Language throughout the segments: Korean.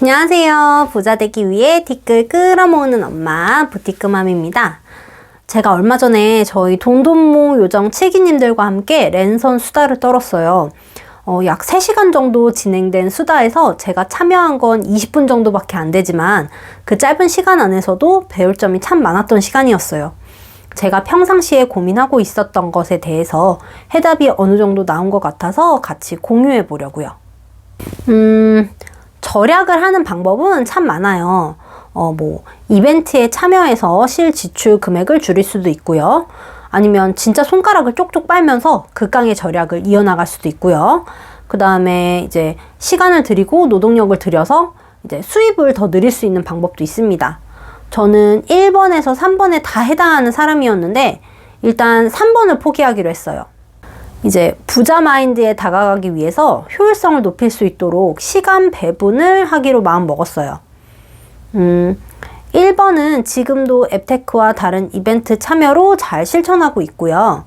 안녕하세요. 부자 되기 위해 티끌 끌어모으는 엄마 부티크맘입니다. 제가 얼마 전에 저희 돈돈모 요정 칠기님들과 함께 랜선 수다를 떨었어요. 어, 약 3시간 정도 진행된 수다에서 제가 참여한 건 20분 정도밖에 안 되지만 그 짧은 시간 안에서도 배울 점이 참 많았던 시간이었어요. 제가 평상시에 고민하고 있었던 것에 대해서 해답이 어느 정도 나온 것 같아서 같이 공유해 보려고요. 음, 절약을 하는 방법은 참 많아요. 어, 뭐, 이벤트에 참여해서 실 지출 금액을 줄일 수도 있고요. 아니면 진짜 손가락을 쪽쪽 빨면서 극강의 절약을 이어나갈 수도 있고요. 그 다음에 이제 시간을 들이고 노동력을 들여서 이제 수입을 더 늘릴 수 있는 방법도 있습니다. 저는 1번에서 3번에 다 해당하는 사람이었는데, 일단 3번을 포기하기로 했어요. 이제 부자 마인드에 다가가기 위해서 효율성을 높일 수 있도록 시간 배분을 하기로 마음 먹었어요. 음, 1번은 지금도 앱테크와 다른 이벤트 참여로 잘 실천하고 있고요.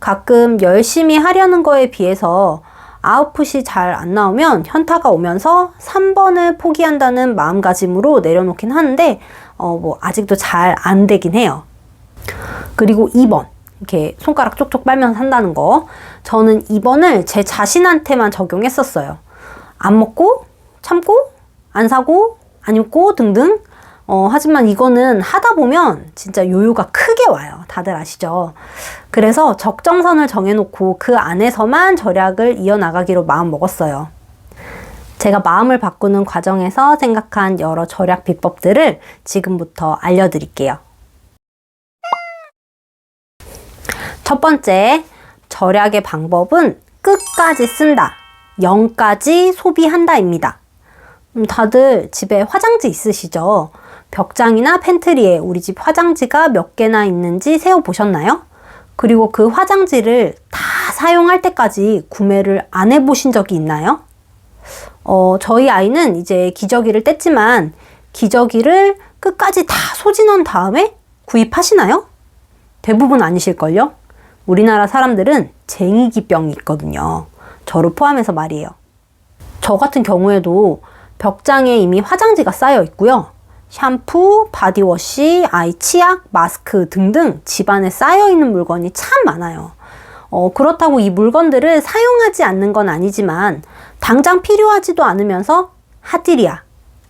가끔 열심히 하려는 거에 비해서 아웃풋이 잘 안 나오면 현타가 오면서 3번을 포기한다는 마음가짐으로 내려놓긴 하는데, 어, 뭐, 아직도 잘 안 되긴 해요. 그리고 2번. 이렇게 손가락 쪽쪽 빨면서 한다는 거. 저는 2번을 제 자신한테만 적용했었어요. 안 먹고, 참고, 안 사고, 안 입고 등등. 어, 하지만 이거는 하다 보면 진짜 요요가 크게 와요. 다들 아시죠? 그래서 적정선을 정해놓고 그 안에서만 절약을 이어나가기로 마음 먹었어요. 제가 마음을 바꾸는 과정에서 생각한 여러 절약 비법들을 지금부터 알려드릴게요. 첫 번째, 절약의 방법은 끝까지 쓴다. 0까지 소비한다입니다. 음, 다들 집에 화장지 있으시죠? 벽장이나 팬트리에 우리 집 화장지가 몇 개나 있는지 세어보셨나요? 그리고 그 화장지를 다 사용할 때까지 구매를 안 해보신 적이 있나요? 어, 저희 아이는 이제 기저귀를 뗐지만 기저귀를 끝까지 다 소진한 다음에 구입하시나요? 대부분 아니실걸요? 우리나라 사람들은 쟁이기병이 있거든요. 저를 포함해서 말이에요. 저 같은 경우에도 벽장에 이미 화장지가 쌓여 있고요. 샴푸, 바디워시, 아이 치약, 마스크 등등 집안에 쌓여 있는 물건이 참 많아요. 어, 그렇다고 이 물건들을 사용하지 않는 건 아니지만 당장 필요하지도 않으면서 하디리야,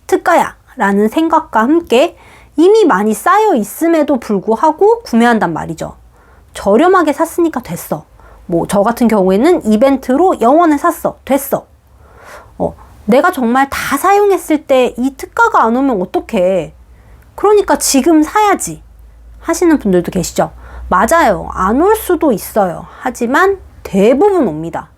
특가야 라는 생각과 함께 이미 많이 쌓여 있음에도 불구하고 구매한단 말이죠. 저렴하게 샀으니까 됐어. 뭐, 저 같은 경우에는 이벤트로 영원에 샀어. 됐어. 어, 내가 정말 다 사용했을 때 이 특가가 안 오면 어떡해. 그러니까 지금 사야지. 하시는 분들도 계시죠? 맞아요. 안 올 수도 있어요. 하지만 대부분 옵니다.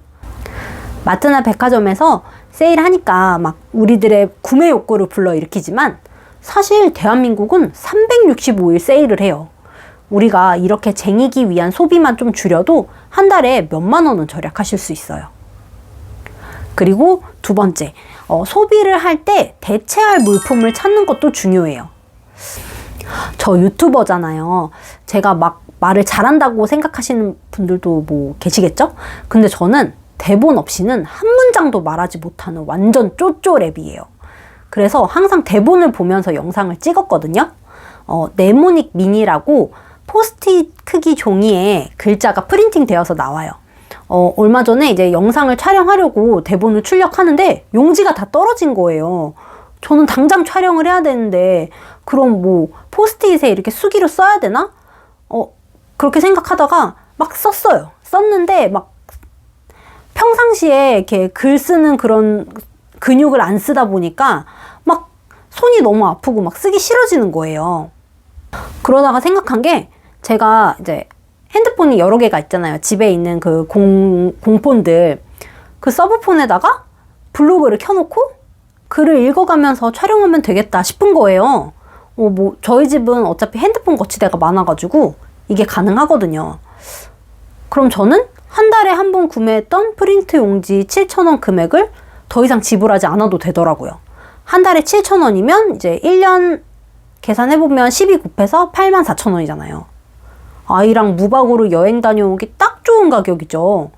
마트나 백화점에서 세일하니까 막 우리들의 구매 욕구를 불러일으키지만 사실 대한민국은 365일 세일을 해요. 우리가 이렇게 쟁이기 위한 소비만 좀 줄여도 한 달에 몇만 원은 절약하실 수 있어요. 그리고 두 번째, 어, 소비를 할 때 대체할 물품을 찾는 것도 중요해요. 저 유튜버잖아요. 제가 막 말을 잘한다고 생각하시는 분들도 뭐 계시겠죠? 근데 저는 대본 없이는 한 문장도 말하지 못하는 완전 쪼쪼랩이에요. 그래서 항상 대본을 보면서 영상을 찍었거든요. 어, 네모닉 미니라고 포스트잇 크기 종이에 글자가 프린팅 되어서 나와요. 어, 얼마 전에 이제 영상을 촬영하려고 대본을 출력하는데 용지가 다 떨어진 거예요. 저는 당장 촬영을 해야 되는데, 그럼 뭐, 포스트잇에 이렇게 수기로 써야 되나? 어, 그렇게 생각하다가 막 썼어요. 썼는데, 막, 평상시에 이렇게 글 쓰는 그런 근육을 안 쓰다 보니까, 막, 손이 너무 아프고 막 쓰기 싫어지는 거예요. 그러다가 생각한 게, 제가 이제 핸드폰이 여러 개가 있잖아요. 집에 있는 그 공, 공폰들. 그 서브폰에다가 블로그를 켜놓고 글을 읽어가면서 촬영하면 되겠다 싶은 거예요. 어, 뭐, 저희 집은 어차피 핸드폰 거치대가 많아가지고 이게 가능하거든요. 그럼 저는 한 달에 한 번 구매했던 프린트 용지 7,000원 금액을 더 이상 지불하지 않아도 되더라고요. 한 달에 7,000원이면 이제 1년 계산해보면 12 곱해서 84,000원이잖아요. 아이랑 무박으로 여행 다녀오기 딱 좋은 가격이죠.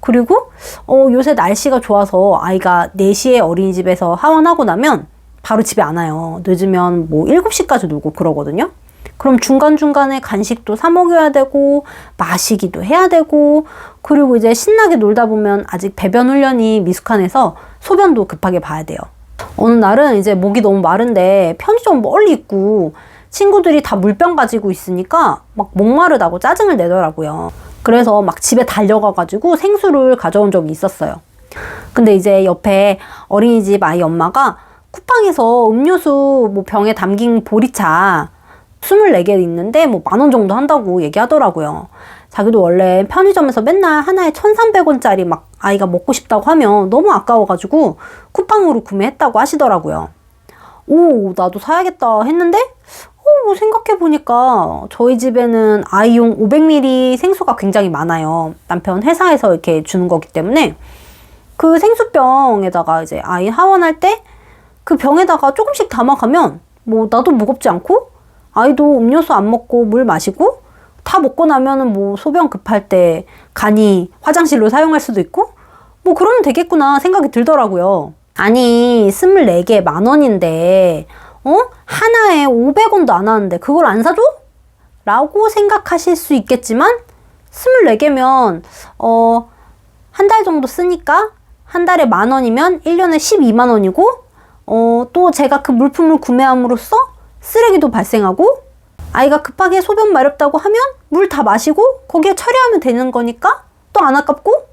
그리고 어, 요새 날씨가 좋아서 아이가 4시에 어린이집에서 하원하고 나면 바로 집에 안 와요. 늦으면 뭐 7시까지 놀고 그러거든요. 그럼 중간중간에 간식도 사 먹여야 되고 마시기도 해야 되고 그리고 이제 신나게 놀다 보면 아직 배변 훈련이 미숙한해서 소변도 급하게 봐야 돼요. 어느 날은 이제 목이 너무 마른데 편의점 멀리 있고 친구들이 다 물병 가지고 있으니까 막 목마르다고 짜증을 내더라고요. 그래서 막 집에 달려가가지고 생수를 가져온 적이 있었어요. 근데 이제 옆에 어린이집 아이 엄마가 쿠팡에서 음료수 뭐 병에 담긴 보리차 24개 있는데 뭐 만 원 정도 한다고 얘기하더라고요. 자기도 원래 편의점에서 맨날 하나에 1,300원짜리 막 아이가 먹고 싶다고 하면 너무 아까워가지고 쿠팡으로 구매했다고 하시더라고요. 오, 나도 사야겠다 했는데, 어, 뭐 생각해보니까 저희 집에는 아이용 500ml 생수가 굉장히 많아요. 남편 회사에서 이렇게 주는 거기 때문에 그 생수병에다가 이제 아이 하원할 때 그 병에다가 조금씩 담아가면 뭐 나도 무겁지 않고 아이도 음료수 안 먹고 물 마시고 다 먹고 나면은 뭐 소변 급할 때 간이 화장실로 사용할 수도 있고 뭐 그러면 되겠구나 생각이 들더라고요. 아니, 24개 만 원인데, 어? 하나에 500원도 안 하는데 그걸 안 사줘? 라고 생각하실 수 있겠지만, 24개면, 어, 한 달 정도 쓰니까, 한 달에 만 원이면 1년에 12만 원이고, 어, 또 제가 그 물품을 구매함으로써 쓰레기도 발생하고, 아이가 급하게 소변 마렵다고 하면 물 다 마시고, 거기에 처리하면 되는 거니까, 또 안 아깝고,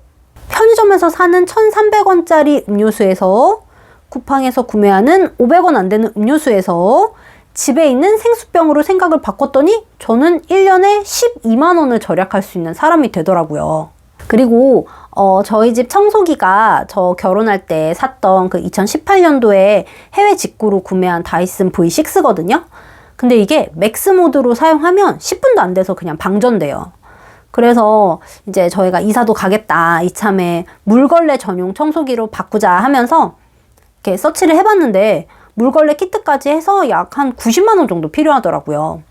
편의점에서 사는 1,300원짜리 음료수에서 쿠팡에서 구매하는 500원 안 되는 음료수에서 집에 있는 생수병으로 생각을 바꿨더니 저는 1년에 12만 원을 절약할 수 있는 사람이 되더라고요. 그리고 어, 저희 집 청소기가 저 결혼할 때 샀던 그 2018년도에 해외 직구로 구매한 다이슨 V6거든요. 근데 이게 맥스 모드로 사용하면 10분도 안 돼서 그냥 방전돼요. 그래서 이제 저희가 이사도 가겠다. 이참에 물걸레 전용 청소기로 바꾸자 하면서 이렇게 서치를 해봤는데 물걸레 키트까지 해서 약 한 90만 원 정도 필요하더라고요.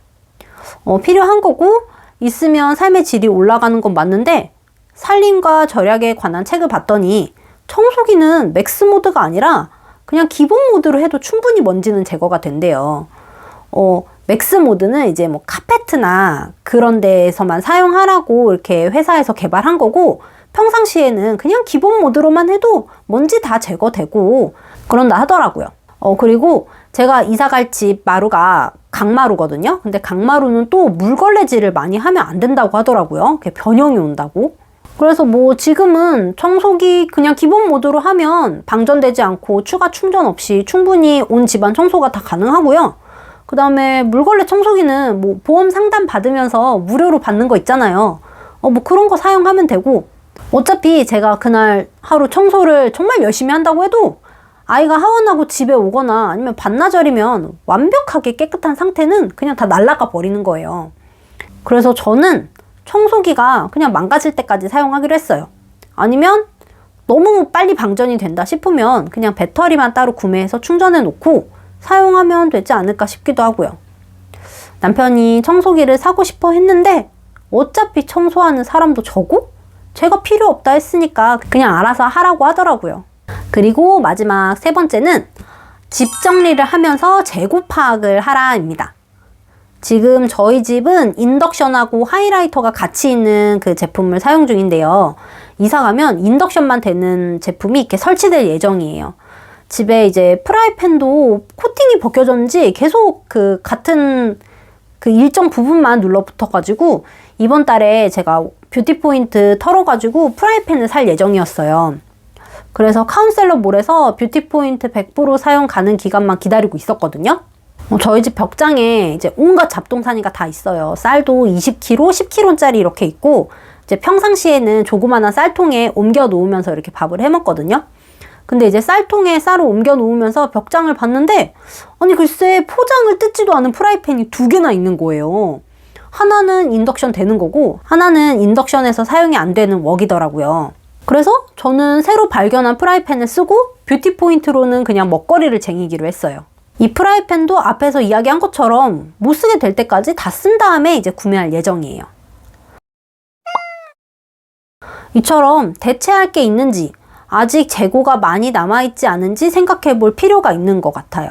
어, 필요한 거고 있으면 삶의 질이 올라가는 건 맞는데 살림과 절약에 관한 책을 봤더니 청소기는 맥스 모드가 아니라 그냥 기본 모드로 해도 충분히 먼지는 제거가 된대요. 어, 맥스 모드는 이제 뭐 카페트나 그런 데에서만 사용하라고 이렇게 회사에서 개발한 거고 평상시에는 그냥 기본 모드로만 해도 먼지 다 제거되고 그런다 하더라고요. 어, 그리고 제가 이사 갈 집 마루가 강마루거든요. 근데 강마루는 또 물걸레질을 많이 하면 안 된다고 하더라고요. 변형이 온다고. 그래서 뭐 지금은 청소기 그냥 기본 모드로 하면 방전되지 않고 추가 충전 없이 충분히 온 집안 청소가 다 가능하고요. 그 다음에 물걸레 청소기는 뭐 보험 상담 받으면서 무료로 받는 거 있잖아요. 어, 뭐 그런 거 사용하면 되고, 어차피 제가 그날 하루 청소를 정말 열심히 한다고 해도 아이가 하원하고 집에 오거나 아니면 반나절이면 완벽하게 깨끗한 상태는 그냥 다 날아가 버리는 거예요. 그래서 저는 청소기가 그냥 망가질 때까지 사용하기로 했어요. 아니면 너무 빨리 방전이 된다 싶으면 그냥 배터리만 따로 구매해서 충전해 놓고 사용하면 되지 않을까 싶기도 하고요. 남편이 청소기를 사고 싶어 했는데 어차피 청소하는 사람도 저고 제가 필요 없다 했으니까 그냥 알아서 하라고 하더라고요. 그리고 마지막 세 번째는 집 정리를 하면서 재고 파악을 하라입니다. 지금 저희 집은 인덕션하고 하이라이터가 같이 있는 그 제품을 사용 중인데요. 이사 가면 인덕션만 되는 제품이 이렇게 설치될 예정이에요. 집에 이제 프라이팬도 코팅이 벗겨졌는지 계속 그 같은 그 일정 부분만 눌러붙어가지고 이번 달에 제가 뷰티 포인트 털어가지고 프라이팬을 살 예정이었어요. 그래서 카운셀러 몰에서 뷰티 포인트 100% 사용 가능 기간만 기다리고 있었거든요. 어, 저희 집 벽장에 이제 온갖 잡동사니가 다 있어요. 쌀도 20kg, 10kg짜리 이렇게 있고, 이제 평상시에는 조그마한 쌀통에 옮겨 놓으면서 이렇게 밥을 해 먹거든요. 근데 이제 쌀통에 쌀을 옮겨 놓으면서 벽장을 봤는데, 아니, 글쎄, 포장을 뜯지도 않은 프라이팬이 두 개나 있는 거예요. 하나는 인덕션 되는 거고, 하나는 인덕션에서 사용이 안 되는 웍이더라고요. 그래서 저는 새로 발견한 프라이팬을 쓰고 뷰티 포인트로는 그냥 먹거리를 쟁이기로 했어요. 이 프라이팬도 앞에서 이야기한 것처럼 못 쓰게 될 때까지 다 쓴 다음에 이제 구매할 예정이에요. 이처럼 대체할 게 있는지, 아직 재고가 많이 남아있지 않은지 생각해 볼 필요가 있는 것 같아요.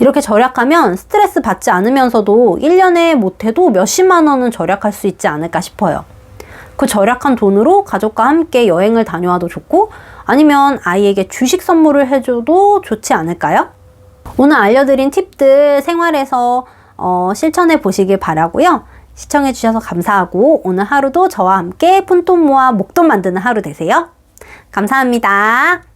이렇게 절약하면 스트레스 받지 않으면서도 1년에 못해도 몇십만 원은 절약할 수 있지 않을까 싶어요. 그 절약한 돈으로 가족과 함께 여행을 다녀와도 좋고 아니면 아이에게 주식 선물을 해줘도 좋지 않을까요? 오늘 알려드린 팁들 생활에서 어, 실천해 보시길 바라고요. 시청해 주셔서 감사하고 오늘 하루도 저와 함께 푼돈 모아 목돈 만드는 하루 되세요. 감사합니다.